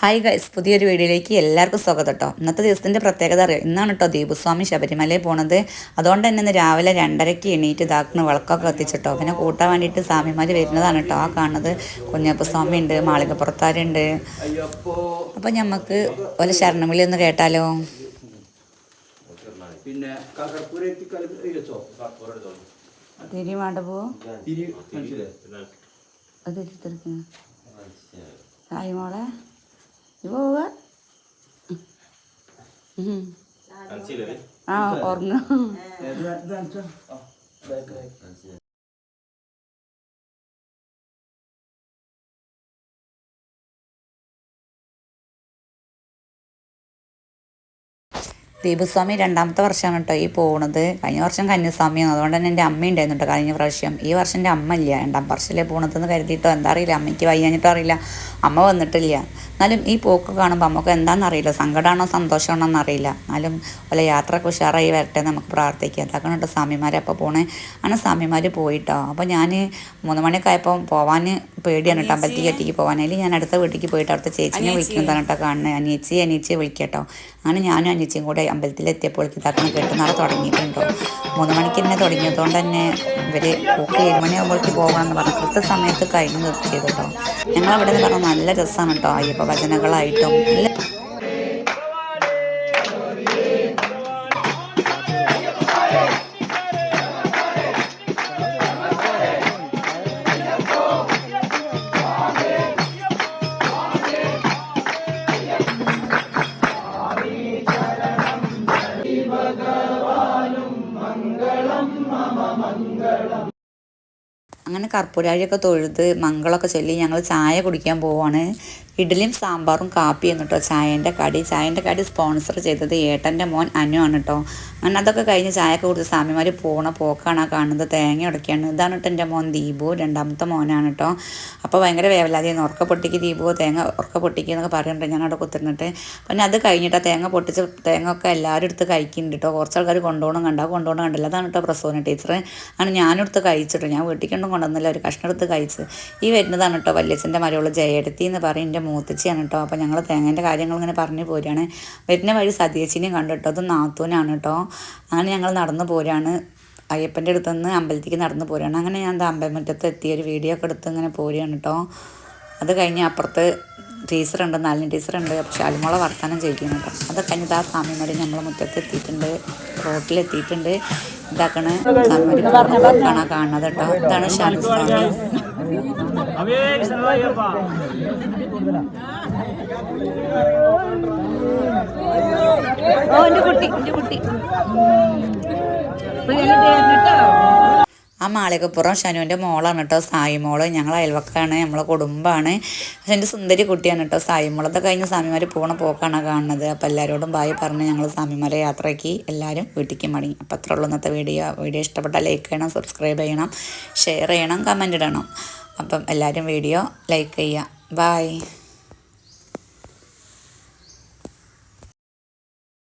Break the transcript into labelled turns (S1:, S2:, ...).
S1: Hi guys പുതിയൊരു വീഡിയോയിലേക്ക് എല്ലാവർക്കും സ്വാഗതം കേട്ടോ ഇന്നത്തെ ദിവസത്തിന്റെ പ്രത്യേകത അറിയാം. ഇന്നാണ് കേട്ടോ ദീപസ്വാമി ശബരിമലയിൽ പോണത്. അതുകൊണ്ട് തന്നെ ഇന്ന് രാവിലെ രണ്ടരയ്ക്ക് എണീറ്റ് ഇതാക്കുന്ന വിളക്കൊക്കെ കത്തിച്ചിട്ടോ പിന്നെ കൂട്ടാൻ വേണ്ടിയിട്ട് സ്വാമിമാർ വരുന്നതാണ് കേട്ടോ ആ കാണുന്നത് കുഞ്ഞപ്പ സ്വാമി ഉണ്ട് മാളികപ്പുറത്താരുണ്ട്. അപ്പം ഞമ്മക്ക് ഒരു ശരണവിളി ഒന്ന് കേട്ടാലോ?
S2: പിന്നെ
S1: തിരി
S2: തിരി
S1: ഹായ് മോളെ. പോവുക. ആ ഉറങ്ങും. ദീപസ്വാമി രണ്ടാമത്തെ വർഷമാണ് കേട്ടോ ഈ പോണത്. കഴിഞ്ഞ വർഷം കന്യാസ്വാമിയാണ് അതുകൊണ്ട് തന്നെ എന്റെ അമ്മ ഉണ്ടായിരുന്നു കേട്ടോ കഴിഞ്ഞ പ്രാവശ്യം. ഈ വർഷം എന്റെ അമ്മ ഇല്ല. രണ്ടാം വർഷമല്ലേ പോകണതെന്ന് കരുതിയിട്ടോ. എന്താ അറിയില്ല. അമ്മയ്ക്ക് വയ്യാഞ്ഞിട്ടോ അറിയില്ല. അമ്മ വന്നിട്ടില്ല. എന്നാലും ഈ പോക്ക് കാണുമ്പോൾ നമുക്ക് എന്താണെന്നറിയില്ല സങ്കടമാണോ സന്തോഷമാണോ എന്നറിയില്ല എന്നാലും വല്ല യാത്ര ഉഷാറായി വരട്ടെ നമുക്ക് പ്രാർത്ഥിക്കാം. അതൊക്കെ കേട്ടോ സ്വാമിമാരെ അപ്പോൾ പോണേ? ആണ് സ്വാമിമാർ പോയിട്ടോ. അപ്പോൾ ഞാൻ മൂന്ന് മണിയൊക്കെ ആയപ്പോൾ പോവാൻ പേടിയാണ് കേട്ടോ അമ്പലത്തേക്ക് ഒറ്റയ്ക്ക് പോകാൻ അതിൽ ഞാൻ അടുത്ത വീട്ടിലേക്ക് പോയിട്ട് അടുത്ത ചേച്ചിനെ വിളിക്കുന്നതാണ് കേട്ടോ കാണുന്നത് അനിയച്ചി അനിയച്ചി വിളിക്കട്ടോ. അങ്ങനെ ഞാനും അനിയച്ചിയും കൂടെ അമ്പലത്തിലെത്തിയപ്പോൾ ഇതാക്കണം കെട്ടുനാളെ തുടങ്ങിയിട്ടുണ്ടോ മൂന്ന് മണിക്ക് തന്നെ തുടങ്ങിയതുകൊണ്ട് തന്നെ ഇവർ പോക്ക് ഏഴ് മണിയാകുമ്പോഴേക്ക് പോകണമെന്ന് പറഞ്ഞു കൃത്യ സമയത്ത് കഴിഞ്ഞ് നിർത്തിയത് കേട്ടോ ഞങ്ങളവിടെ നിന്ന് പറഞ്ഞാൽ നല്ല രസമാണ് കേട്ടോ അയ്യപ്പ ഭജനകളായിട്ടും നല്ല അങ്ങനെ കർപ്പൂരാഴിയൊക്കെ തൊഴുത് മംഗളമൊക്കെ ചൊല്ലി ഞങ്ങൾ ചായ കുടിക്കാൻ പോവാണ്. ഇഡ്ഡലിയും സാമ്പാറും കാപ്പിയും കേട്ടോ ചായന്റെ കടി. ചായന്റെ കടി സ്പോൺസർ ചെയ്തത് ഏട്ടന്റെ മോൻ അനു ആണ് കേട്ടോ അങ്ങനെ അതൊക്കെ കഴിഞ്ഞ് ചായയൊക്കെ കൊടുത്ത് സ്വാമിമാർ പോണ പോക്കാണ് കാണുന്നത്. തേങ്ങ ഉടക്കിയാണ് ഇതാണ് കേട്ടോ എന്റെ മോൻ ദീപു രണ്ടാമത്തെ മോനാണ് കേട്ടോ അപ്പോൾ ഭയങ്കര വേവലാതിയായിരുന്നു. ഉറക്ക പൊട്ടിക്ക് ദീപു തേങ്ങ ഉറക്ക പൊട്ടിക്ക് എന്നൊക്കെ പറയുന്നുണ്ട് ഞാൻ അവിടെ കുത്തിരുന്നിട്ട്. പിന്നെ അത് കഴിഞ്ഞിട്ട് തേങ്ങ പൊട്ടിച്ച് തേങ്ങ ഒക്കെ എല്ലാവരും എടുത്ത് കഴിക്കുന്നുണ്ട് കേട്ടോ കുറച്ച് ആൾക്കാർ കൊണ്ടുപോകണം കണ്ടാൽ കൊണ്ടുപോകണം കണ്ടില്ല. അതാണ് കേട്ടോ പ്രസവന ടീച്ചർ അങ്ങനെ ഞാനെടുത്ത് കഴിച്ചിട്ട്. ഞാൻ വീട്ടിൽ കൊണ്ടും കൊണ്ടുവന്നില്ല. ഒരു കഷ്ണം എടുത്ത് കഴിച്ച്. ഈ വരുന്നതാണ് കേട്ടോ വല്യച്ഛന്റെ മരമുള്ള ജയടത്തി എന്ന് പറയും. എന്റെ മൂത്തച്ചിയാണ് കേട്ടോ. അപ്പോൾ ഞങ്ങൾ തേങ്ങേന്റെ കാര്യങ്ങൾ ഇങ്ങനെ പറഞ്ഞു പോരുകയാണ്. വരുന്ന വഴി സതീശിനെയും കണ്ടു കേട്ടോ. അത് നാത്തൂനാണ് കേട്ടോ. അങ്ങനെ ഞങ്ങൾ നടന്നു പോരാണ് അയ്യപ്പന്റെ അടുത്ത് നിന്ന് നടന്നു പോരുകയാണ്. അങ്ങനെ ഞാൻ അമ്പലമുറ്റത്ത് എത്തിയ ഒരു വീഡിയോ ഒക്കെ എടുത്ത് ഇങ്ങനെ പോരുകയാണ് കേട്ടോ. അത് കഴിഞ്ഞ് അപ്പുറത്ത് ടീച്ചറുണ്ട് നാലിന് ടീച്ചറുണ്ട് പക്ഷെ അലുമുള വർത്തമാനം ചെയ്യിക്കുന്നു കേട്ടോ. അത് കഴിഞ്ഞിട്ട് ആ സ്വാമിമാർ നമ്മളെ മുറ്റത്ത് എത്തിയിട്ടുണ്ട്. റോട്ടിലെത്തിയിട്ടുണ്ട്. ഇതാക്കണ. കാണാൻ കാണുന്നത് കേട്ടോ. ഇതാണ് ഷാനു സ്വാമി ഓ എന്റെ കുട്ടി എന്റെ കുട്ടി ആ മാളികപ്പുറം ഷനുവിന്റെ മോളാണ് കേട്ടോ സായി മോൾ ഞങ്ങൾ അയൽവക്കാണ് നമ്മളെ കുടുംബമാണ് പക്ഷെ എന്റെ സുന്ദരി കുട്ടിയാണ് കേട്ടോ സായി മോളത്തെ കഴിഞ്ഞ് സ്വാമിമാർ പോണ പോക്കാണ് കാണുന്നത്. അപ്പോൾ എല്ലാവരോടും ബായി പറഞ്ഞ് ഞങ്ങൾ സ്വാമിമാരെ യാത്രയ്ക്ക് എല്ലാവരും വീട്ടിലേക്ക് മടങ്ങി. അപ്പോൾ അത്ര ഉള്ളൂ ഇന്നത്തെ വീഡിയോ. വീഡിയോ ഇഷ്ടപ്പെട്ടാൽ ലൈക്ക് ചെയ്യണം സബ്സ്ക്രൈബ് ചെയ്യണം ഷെയർ ചെയ്യണം കമന്റ് ഇടണം. അപ്പം എല്ലാവരും വീഡിയോ ലൈക്ക് ചെയ്യുക ബായ്.